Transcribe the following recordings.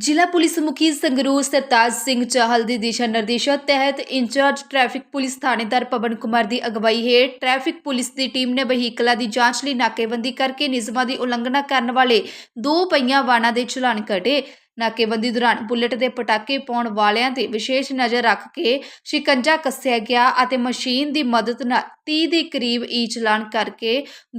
ਜ਼ਿਲ੍ਹਾ ਪੁਲਿਸ ਮੁਖੀ ਸੰਗਰੂਰ ਸਰਤਾਜ ਸਿੰਘ ਚਾਹਲ ਦੀ ਦਿਸ਼ਾ ਨਿਰਦੇਸ਼ਾਂ ਤਹਿਤ ਇੰਚਾਰਜ ਟ੍ਰੈਫਿਕ ਪੁਲਿਸ ਥਾਣੇਦਾਰ ਪਵਨ ਕੁਮਾਰ ਦੀ ਅਗਵਾਈ ਹੇਠ ਟ੍ਰੈਫਿਕ ਪੁਲਿਸ ਦੀ ਟੀਮ ਨੇ ਵਹੀਕਲਾਂ ਦੀ ਜਾਂਚ ਲਈ ਨਾਕੇਬੰਦੀ ਕਰਕੇ ਨਿਯਮਾਂ ਦੀ ਉਲੰਘਣਾ ਕਰਨ ਵਾਲੇ ਦੋ ਪਹੀਆਂ ਵਾਹਨਾਂ ਦੇ ਚਲਾਨ ਕੱਢੇ। ਨਾਕੇਬੰਦੀ ਦੌਰਾਨ ਬੁਲੇਟ ਦੇ ਪਟਾਕੇ ਪਾਉਣ ਵਾਲਿਆਂ ਤੇ ਵਿਸ਼ੇਸ਼ ਨਜ਼ਰ ਰੱਖ ਕੇ ਸ਼ਿਕੰਜਾ ਕੱਸਿਆ ਗਿਆ ਅਤੇ ਮਸ਼ੀਨ ਦੀ ਮਦਦ ਨਾਲ 30 ਦੇ ਕਰੀਬ ਈ ਚਲਾਨ ਕਰਕੇ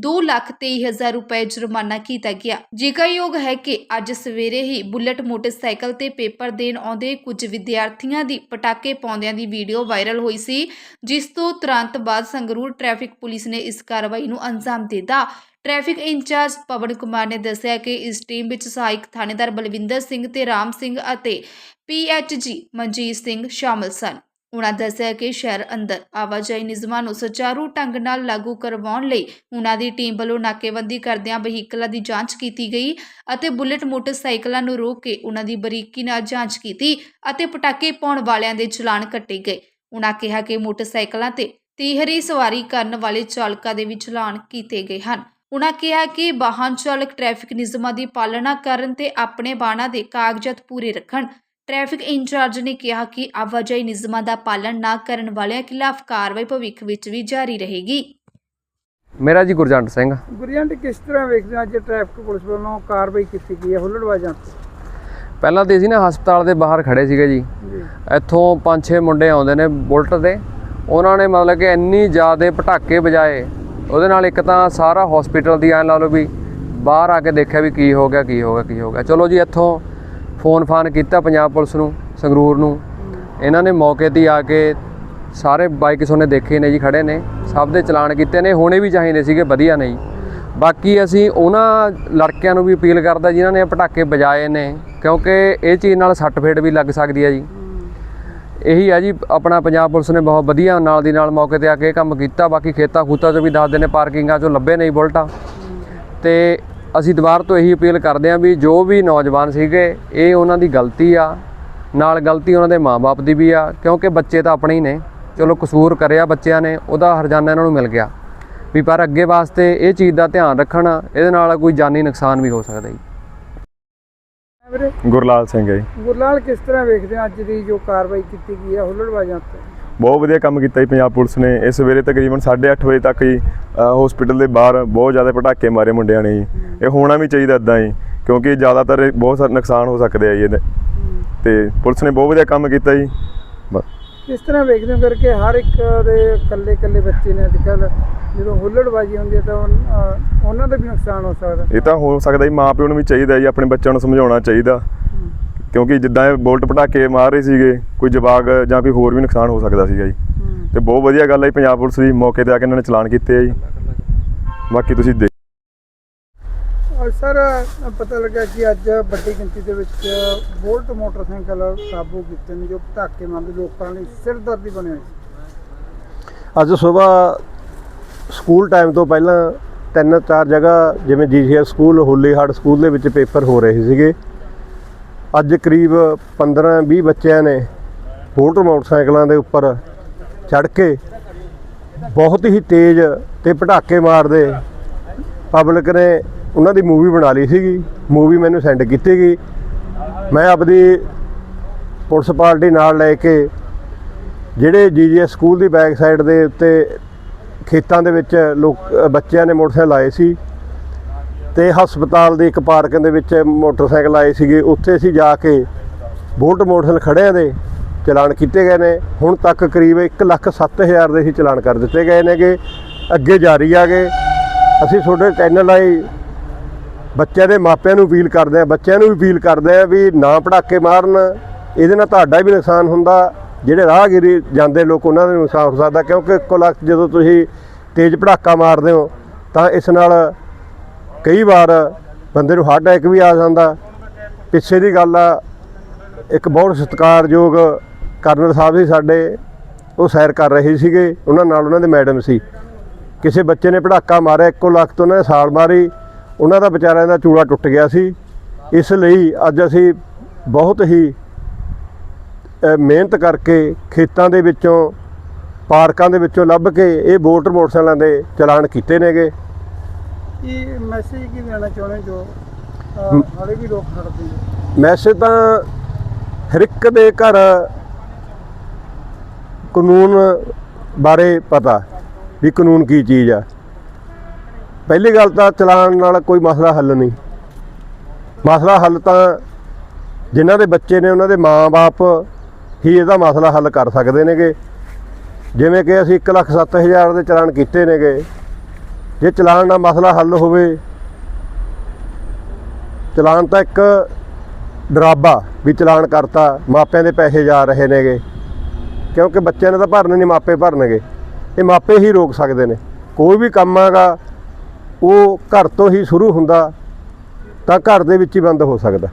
2 ਲੱਖ ਤੇਈ ਹਜ਼ਾਰ ਰੁਪਏ ਜੁਰਮਾਨਾ ਕੀਤਾ ਗਿਆ। ਜ਼ਿਕਰਯੋਗ ਹੈ ਕਿ ਅੱਜ ਸਵੇਰੇ ਹੀ ਬੁਲਟ ਮੋਟਰਸਾਈਕਲ ਤੇ ਪੇਪਰ ਦੇਣ ਆਉਂਦੇ ਕੁਝ ਵਿਦਿਆਰਥੀਆਂ ਦੀ ਪਟਾਕੇ ਪਾਉਂਦਿਆਂ ਦੀ ਵੀਡੀਓ ਵਾਇਰਲ ਹੋਈ ਸੀ, ਜਿਸ ਤੋਂ ਤੁਰੰਤ ਬਾਅਦ ਸੰਗਰੂਰ ਟ੍ਰੈਫਿਕ ਪੁਲਿਸ ਨੇ ਇਸ ਕਾਰਵਾਈ ਨੂੰ ਅੰਜਾਮ ਦਿੱਤਾ। ਟ੍ਰੈਫਿਕ ਇੰਚਾਰਜ ਪਵਨ ਕੁਮਾਰ ਨੇ ਦੱਸਿਆ ਕਿ ਇਸ ਟੀਮ ਵਿੱਚ ਸਹਾਇਕ ਥਾਣੇਦਾਰ ਬਲਵਿੰਦਰ ਸਿੰਘ ਤੇ ਰਾਮ ਸਿੰਘ ਅਤੇ ਪੀਐਚਜੀ ਮਨਜੀਤ ਸਿੰਘ ਸ਼ਾਮਲ ਸਨ। ਉਨ੍ਹਾਂ ਦੱਸਿਆ ਕਿ ਸ਼ਹਿਰ ਅੰਦਰ ਆਵਾਜਾਈ ਨਿਯਮਾਂ ਨੂੰ ਸੁਚਾਰੂ ਢੰਗ ਨਾਲ ਲਾਗੂ ਕਰਵਾਉਣ ਲਈ ਉਨ੍ਹਾਂ ਦੀ ਟੀਮ ਵੱਲੋਂ ਨਾਕੇਬੰਦੀ ਕਰਦਿਆਂ ਵਹੀਕਲਾਂ ਦੀ ਜਾਂਚ ਕੀਤੀ ਗਈ ਅਤੇ ਬੁਲੇਟ ਮੋਟਰਸਾਈਕਲਾਂ ਨੂੰ ਰੋਕ ਕੇ ਉਨ੍ਹਾਂ ਦੀ ਬਰੀਕੀ ਨਾਲ ਜਾਂਚ ਕੀਤੀ ਅਤੇ ਪਟਾਕੇ ਪਾਉਣ ਵਾਲਿਆਂ ਦੇ ਚਲਾਨ ਕੱਟੇ ਗਏ। ਉਨ੍ਹਾਂ ਕਿਹਾ ਕਿ ਮੋਟਰਸਾਈਕਲਾਂ ਤੇ ਤੀਹਰੀ ਸਵਾਰੀ ਕਰਨ ਵਾਲੇ ਚਾਲਕਾਂ ਦੇ ਵੀ ਚਲਾਨ ਕੀਤੇ ਗਏ ਹਨ। ਉਨ੍ਹਾਂ ਕਿਹਾ ਕਿ ਵਾਹਨ ਚਾਲਕ ਟ੍ਰੈਫਿਕ ਨਿਯਮਾਂ ਦੀ ਪਾਲਣਾ ਕਰਨ ਤੇ ਆਪਣੇ ਵਾਹਨਾਂ ਦੇ ਕਾਗਜ਼ਾਤ ਪੂਰੇ ਰੱਖਣ। ਟ੍ਰੈਫਿਕ ਇੰਚਾਰਜ ਨੇ ਕਿਹਾ ਕਿ ਆਵਾਜਾਈ ਨਿਯਮਾਂ ਦਾ ਪਾਲਣ ਨਾ ਕਰਨ ਵਾਲਿਆਂ ਖਿਲਾਫ ਕਾਰਵਾਈ ਭਵਿੱਖ ਵਿੱਚ ਵੀ ਜਾਰੀ ਰਹੇਗੀ। ਮੇਰਾ ਜੀ ਗੁਰਜੰਟ ਸਿੰਘ। ਗੁਰਿਆਂਟ ਕਿਸ ਤਰ੍ਹਾਂ ਵੇਖਦੇ ਹੋ ਅੱਜ ਟ੍ਰੈਫਿਕ ਪੁਲਿਸ ਵੱਲੋਂ ਕਾਰਵਾਈ ਕੀਤੀ ਗਈ ਹੈ? ਹੁੱਲੜਬਾਜ਼ਾਂ ਤੇ। ਪਹਿਲਾਂ ਤੇ ਅਸੀਂ ਨਾ ਹਸਪਤਾਲ ਦੇ ਬਾਹਰ ਖੜੇ ਸੀਗੇ ਜੀ। ਜੀ। ਇੱਥੋਂ ਪੰਜ ਛੇ ਮੁੰਡੇ ਆਉਂਦੇ ਨੇ ਬੁਲਟ ਦੇ ਉਹਨਾਂ ਨੇ ਮਤਲਬ ਕਿ ਇੰਨੀ ਜ਼ਿਆਦੇ ਪਟਾਕੇ ਵਜਾਏ ਉਹਦੇ ਨਾਲ ਇੱਕ ਤਾਂ ਸਾਰਾ ਹਸਪੀਟਲ ਦੀ ਐਂ ਲਾ ਲਓ ਵੀ ਬਾਹਰ ਆ ਕੇ ਦੇਖਿਆ ਵੀ ਕੀ ਹੋ ਗਿਆ, ਕੀ ਹੋ ਗਿਆ, ਕੀ ਹੋ ਗਿਆ। ਚਲੋ ਜੀ, ਇੱਥੋਂ ਫੋਨ ਫਾਨ ਕੀਤਾ ਪੰਜਾਬ ਪੁਲਿਸ ਨੂੰ, ਸੰਗਰੂਰ ਨੂੰ। ਇਹਨਾਂ ਨੇ ਮੌਕੇ ਤੇ ਆ ਕੇ ਸਾਰੇ ਬਾਈਕ ਸੋਨੇ ਦੇਖੇ ਨੇ ਜੀ, ਖੜੇ ਨੇ। ਸਭ ਦੇ ਚਲਾਨ ਕੀਤੇ ਨੇ, ਹੋਣੇ ਵੀ ਚਾਹੀਦੇ ਸੀਗੇ, ਵਧੀਆ ਨੇ ਜੀ। ਬਾਕੀ ਅਸੀਂ ਉਹਨਾਂ ਲੜਕਿਆਂ ਨੂੰ ਵੀ ਅਪੀਲ ਕਰਦਾ, ਜਿਨ੍ਹਾਂ ਨੇ ਪਟਾਕੇ ਵਜਾਏ ਨੇ, ਕਿਉਂਕਿ ਇਹ ਚੀਜ਼ ਨਾਲ ਸੱਟ ਫੇਟ ਵੀ ਲੱਗ ਸਕਦੀ ਹੈ ਜੀ। ਇਹੀ ਆ ਜੀ, ਆਪਣਾ ਪੰਜਾਬ ਪੁਲਿਸ ਨੇ ਬਹੁਤ ਵਧੀਆ ਨਾਲ ਦੀ ਨਾਲ ਮੌਕੇ ਤੇ ਆ ਕੇ ਇਹ ਕੰਮ ਕੀਤਾ। ਬਾਕੀ ਖੇਤਾਂ ਖੂਤਾਂ 'ਚੋਂ ਵੀ ਦੱਸਦੇ ਨੇ ਪਾਰਕਿੰਗਾਂ 'ਚੋਂ ਲੱਭੇ ਨਹੀਂ ਬੁਲਟਾਂ। ਤੇ ਅਸੀਂ ਦੁਬਾਰਾ ਤੋਂ ਇਹੀ ਅਪੀਲ ਕਰਦੇ ਹਾਂ ਵੀ ਜੋ ਵੀ ਨੌਜਵਾਨ ਸੀਗੇ, ਇਹ ਉਹਨਾਂ ਦੀ ਗਲਤੀ ਆ। ਨਾਲ ਗਲਤੀ ਉਹਨਾਂ ਦੇ ਮਾਪੇ ਦੀ ਵੀ ਆ, ਕਿਉਂਕਿ ਬੱਚੇ ਤਾਂ ਆਪਣੇ ਹੀ ਨੇ। ਚਲੋ ਕਸੂਰ ਕਰਿਆ ਬੱਚਿਆਂ ਨੇ, ਉਹਦਾ ਹਰਜਾਨਾ ਇਹਨਾਂ ਨੂੰ ਮਿਲ ਗਿਆ। ਵੀ ਪਰ ਅੱਗੇ ਵਾਸਤੇ ਇਹ ਚੀਜ਼ ਦਾ ਧਿਆਨ ਰੱਖਣ, ਇਹਦੇ ਨਾਲ ਕੋਈ ਜਾਨੀ ਨੁਕਸਾਨ ਵੀ ਹੋ ਸਕਦਾ ਜੀ। ਵੀਰੇ? ਗੁਰਲਾਲ ਸਿੰਘ ਹੈ ਜੀ। ਗੁਰਲਾਲ ਕਿਸ ਤਰ੍ਹਾਂ ਵੇਖਦੇ ਅੱਜ ਦੀ ਜੋ ਕਾਰਵਾਈ ਕੀਤੀ ਗਈ ਹੈ ਹੁੱਲੜਬਾਜ਼ਾਂ ਤੇ? ਬਹੁਤ ਵਧੀਆ ਕੰਮ ਕੀਤਾ ਜੀ ਪੰਜਾਬ ਪੁਲਿਸ ਨੇ। ਇਸ ਸਵੇਰੇ ਤਕਰੀਬਨ 8:30 ਵਜੇ ਤੱਕ ਜੀ ਹਸਪੀਟਲ ਦੇ ਬਾਹਰ ਬਹੁਤ ਜ਼ਿਆਦਾ ਪਟਾਕੇ ਮਾਰੇ ਮੁੰਡਿਆਂ ਨੇ ਜੀ। ਇਹ ਹੋਣਾ ਵੀ ਚਾਹੀਦਾ ਇਦਾਂ ਹੀ ਕਿਉਂਕਿ ਜ਼ਿਆਦਾਤਰ ਇਹ ਬਹੁਤ ਸਾਰੇ ਨੁਕਸਾਨ ਹੋ ਸਕਦੇ ਆ ਜੀ ਇਹਦੇ। ਤੇ ਪੁਲਿਸ ਨੇ ਬਹੁਤ ਵਧੀਆ ਕੰਮ ਕੀਤਾ ਜੀ। ਬਸ ਕਿਸ ਤਰ੍ਹਾਂ ਵੇਖਦੇ ਹੋ ਕਰਕੇ ਹਰ ਇੱਕ ਦੇ ਇਕੱਲੇ ਇਕੱਲੇ ਬੱਚੇ ਨੇ ਅੱਜ ਕੱਲ ਜਦੋਂ ਹੁੱਲੜਬਾਜ਼ੀ ਹੁੰਦੀ ਹੈ ਤਾਂ ਉਹਨਾਂ ਦਾ ਵੀ ਨੁਕਸਾਨ ਹੋ ਸਕਦਾ। ਇਹ ਤਾਂ ਹੋ ਸਕਦਾ ਜੀ ਮਾਂ ਪਿਓ ਨੂੰ ਵੀ ਚਾਹੀਦਾ ਜੀ ਆਪਣੇ ਬੱਚਿਆਂ ਨੂੰ ਸਮਝਾਉਣਾ ਚਾਹੀਦਾ। ਕਿਉਂਕਿ ਜਿੱਦਾਂ ਇਹ ਬੋਲਟ ਪਟਾਕੇ ਮਾਰ ਰਹੇ ਸੀਗੇ ਕੋਈ ਜਵਾਗ ਜਾਂ ਕੋਈ ਹੋਰ ਵੀ ਨੁਕਸਾਨ ਹੋ ਸਕਦਾ ਸੀਗਾ ਜੀ। ਤੇ ਬਹੁਤ ਵਧੀਆ ਗੱਲ ਹੈ ਪੰਜਾਬ ਪੁਲਿਸ ਦੀ ਮੌਕੇ ਤੇ ਆ ਕੇ ਇਹਨਾਂ ਨੇ ਚਲਾਨ ਕੀਤੇ ਆ ਜੀ। ਬਾਕੀ ਤੁਸੀਂ ਸਰ, ਪਤਾ ਲੱਗਾ ਕਿ ਅੱਜ ਵੱਡੀ ਗਿਣਤੀ ਦੇ ਵਿੱਚ ਬੋਲਟ ਮੋਟਰਸਾਈਕਲ ਕਾਬੂ ਕੀਤੇ ਨੇ, ਜੋ ਪਟਾਕੇ ਮਾਰਦੇ ਲੋਕਾਂ ਲਈ ਸਿਰਦਰਦੀ ਬਣੇ ਹੋਏ ਸੀ। ਅੱਜ ਸਵੇਰ ਸਕੂਲ ਟਾਈਮ ਤੋਂ ਪਹਿਲਾਂ ਤਿੰਨ ਚਾਰ ਜਗ੍ਹਾ, ਜਿਵੇਂ ਜੀਸੀਐਸ ਸਕੂਲ ਹੋਲੀਹਾਰਡ ਸਕੂਲ ਦੇ ਵਿੱਚ ਪੇਪਰ ਹੋ ਰਹੇ ਸੀਗੇ। ਅੱਜ ਕਰੀਬ 15 20 ਬੱਚਿਆਂ ਨੇ ਮੋਟਰ ਮੋਟਰਸਾਈਕਲਾਂ ਦੇ ਉੱਪਰ ਚੜ੍ਹ ਕੇ ਬਹੁਤ ਹੀ ਤੇਜ਼ ਤੇ ਪਟਾਕੇ ਮਾਰਦੇ ਪਬਲਿਕ ਨੇ ਉਹਨਾਂ ਦੀ ਮੂਵੀ ਬਣਾ ਲਈ ਸੀਗੀ। ਮੂਵੀ ਮੈਨੂੰ ਸੈਂਡ ਕੀਤੀ ਗਈ। ਮੈਂ ਆਪਦੀ ਪੁਲਿਸ ਪਾਰਟੀ ਨਾਲ ਲੈ ਕੇ ਜਿਹੜੇ ਜੀਜੀਐਸ ਸਕੂਲ ਦੀ ਬੈਕ ਸਾਈਡ ਦੇ ਉੱਤੇ ਖੇਤਾਂ ਦੇ ਵਿੱਚ ਲੋਕ, ਬੱਚਿਆਂ ਨੇ ਮੋਟਰਸਾਈਕਲ ਆਏ ਸੀ ਤੇ ਹਸਪਤਾਲ ਦੇ ਇੱਕ ਪਾਰਕਿੰਗ ਦੇ ਵਿੱਚ ਮੋਟਰਸਾਈਕਲ ਆਏ ਸੀਗੇ। ਉੱਥੇ ਅਸੀਂ ਜਾ ਕੇ ਬੋਲਟ ਮੋਟਰਸਾਈਕਲ ਖੜਿਆਂ ਦੇ ਚਲਾਨ ਕੀਤੇ ਗਏ ਨੇ। ਹੁਣ ਤੱਕ ਕਰੀਬ 107000 ਦੇ ਹੀ ਚਲਾਨ ਕਰ ਦਿੱਤੇ ਗਏ ਨੇਗੇ। ਅੱਗੇ ਜਾਰੀ ਆਗੇ ਅਸੀਂ ਤੁਹਾਡੇ ਚੈਨਲ ਰਾਹੀਂ ਬੱਚਿਆਂ ਦੇ ਮਾਪਿਆਂ ਨੂੰ ਅਪੀਲ ਕਰਦੇ ਆ, ਬੱਚਿਆਂ ਨੂੰ ਵੀ ਅਪੀਲ ਕਰਦੇ ਆ ਵੀ ਨਾ ਪੜਾਕੇ ਮਾਰਨ, ਇਹਦੇ ਨਾਲ ਤੁਹਾਡਾ ਵੀ ਨੁਕਸਾਨ ਹੁੰਦਾ, ਜਿਹੜੇ ਰਾਹਗੀਰੀ ਜਾਂਦੇ ਲੋਕ ਉਹਨਾਂ ਦਾ ਨੁਕਸਾਨ ਹੋ ਸਕਦਾ, ਕਿਉਂਕਿ ਇੱਕੋ ਲੱਖ ਜਦੋਂ ਤੁਸੀਂ ਤੇਜ਼ ਪੜਾਕਾ ਮਾਰਦੇ ਹੋ, ਤਾਂ ਇਸ ਨਾਲ ਕਈ ਵਾਰ ਬੰਦੇ ਨੂੰ ਹਾਰਟ ਅਟੈਕ ਵੀ ਆ ਜਾਂਦਾ। ਪਿੱਛੇ ਦੀ ਗੱਲ ਆ, ਇੱਕ ਬਹੁਤ ਸਤਿਕਾਰਯੋਗ ਕਰਨਲ ਸਾਹਿਬ ਸੀ ਸਾਡੇ, ਉਹ ਸੈਰ ਕਰ ਰਹੇ ਸੀਗੇ, ਉਹਨਾਂ ਨਾਲ ਉਹਨਾਂ ਦੇ ਮੈਡਮ ਸੀ। ਕਿਸੇ ਬੱਚੇ ਨੇ ਪੜਾਕਾ ਮਾਰਿਆ, ਇੱਕੋ ਲੱਖ ਤੋਂ ਉਹਨਾਂ ਨੇ ਸਾਲ ਮਾਰੀ ਉਹਨਾਂ ਦਾ ਵਿਚਾਰਿਆਂ ਦਾ ਚੂੜਾ ਟੁੱਟ ਗਿਆ ਸੀ। ਇਸ ਲਈ ਅੱਜ ਅਸੀਂ ਬਹੁਤ ਹੀ ਮਿਹਨਤ ਕਰਕੇ ਖੇਤਾਂ ਦੇ ਵਿੱਚੋਂ ਪਾਰਕਾਂ ਦੇ ਵਿੱਚੋਂ ਲੱਭ ਕੇ ਇਹ ਬੋਟ ਮੋਟਰਸਾਈਕਲਾਂ ਦੇ ਚਲਾਨ ਕੀਤੇ ਨੇਗੇ। ਇਹ ਮੈਸੇਜ ਕੀ ਦੇਣਾ ਚਾਹੁੰਦੇ ਜੋ ਹਾਲੇ ਵੀ ਲੋਕ ਖੜਦੇ ਨੇ? ਵੈਸੇ ਤਾਂ ਹਰ ਇੱਕ ਦੇ ਘਰ ਕਾਨੂੰਨ ਬਾਰੇ ਪਤਾ ਵੀ ਕਾਨੂੰਨ ਕੀ ਚੀਜ਼ ਆ। ਪਹਿਲੀ ਗੱਲ ਤਾਂ ਚਲਾਨ ਨਾਲ ਕੋਈ ਮਸਲਾ ਹੱਲ ਨਹੀਂ। ਮਸਲਾ ਹੱਲ ਤਾਂ ਜਿਨ੍ਹਾਂ ਦੇ ਬੱਚੇ ਨੇ ਉਹਨਾਂ ਦੇ ਮਾਂ-ਬਾਪ ਹੀ ਇਹਦਾ ਮਸਲਾ ਹੱਲ ਕਰ ਸਕਦੇ ਨੇਗੇ। ਜਿਵੇਂ ਕਿ ਅਸੀਂ 1,07,000 ਦੇ ਚਲਾਨ ਕੀਤੇ ਨੇਗੇ। ਜੇ ਚਲਾਨ ਨਾਲ ਮਸਲਾ ਹੱਲ ਹੋਵੇ ਚਲਾਨ ਤਾਂ ਇੱਕ ਡਰਾਬਾ ਵੀ ਚਲਾਨ ਕਰਤਾ ਮਾਪਿਆਂ ਦੇ ਪੈਸੇ ਜਾ ਰਹੇ ਨੇਗੇ। ਕਿਉਂਕਿ ਬੱਚਿਆਂ ਨੇ ਤਾਂ ਭਰਨੇ ਨਹੀਂ ਮਾਪੇ ਭਰਨਗੇ। ਇਹ ਮਾਪੇ ਹੀ ਰੋਕ ਸਕਦੇ ਨੇ। ਕੋਈ ਵੀ ਕੰਮ ਹੈਗਾ ਉਹ ਘਰ ਤੋਂ ਹੀ ਸ਼ੁਰੂ ਹੁੰਦਾ ਤਾਂ ਘਰ ਦੇ ਵਿੱਚ ਹੀ ਬੰਦ ਹੋ ਸਕਦਾ।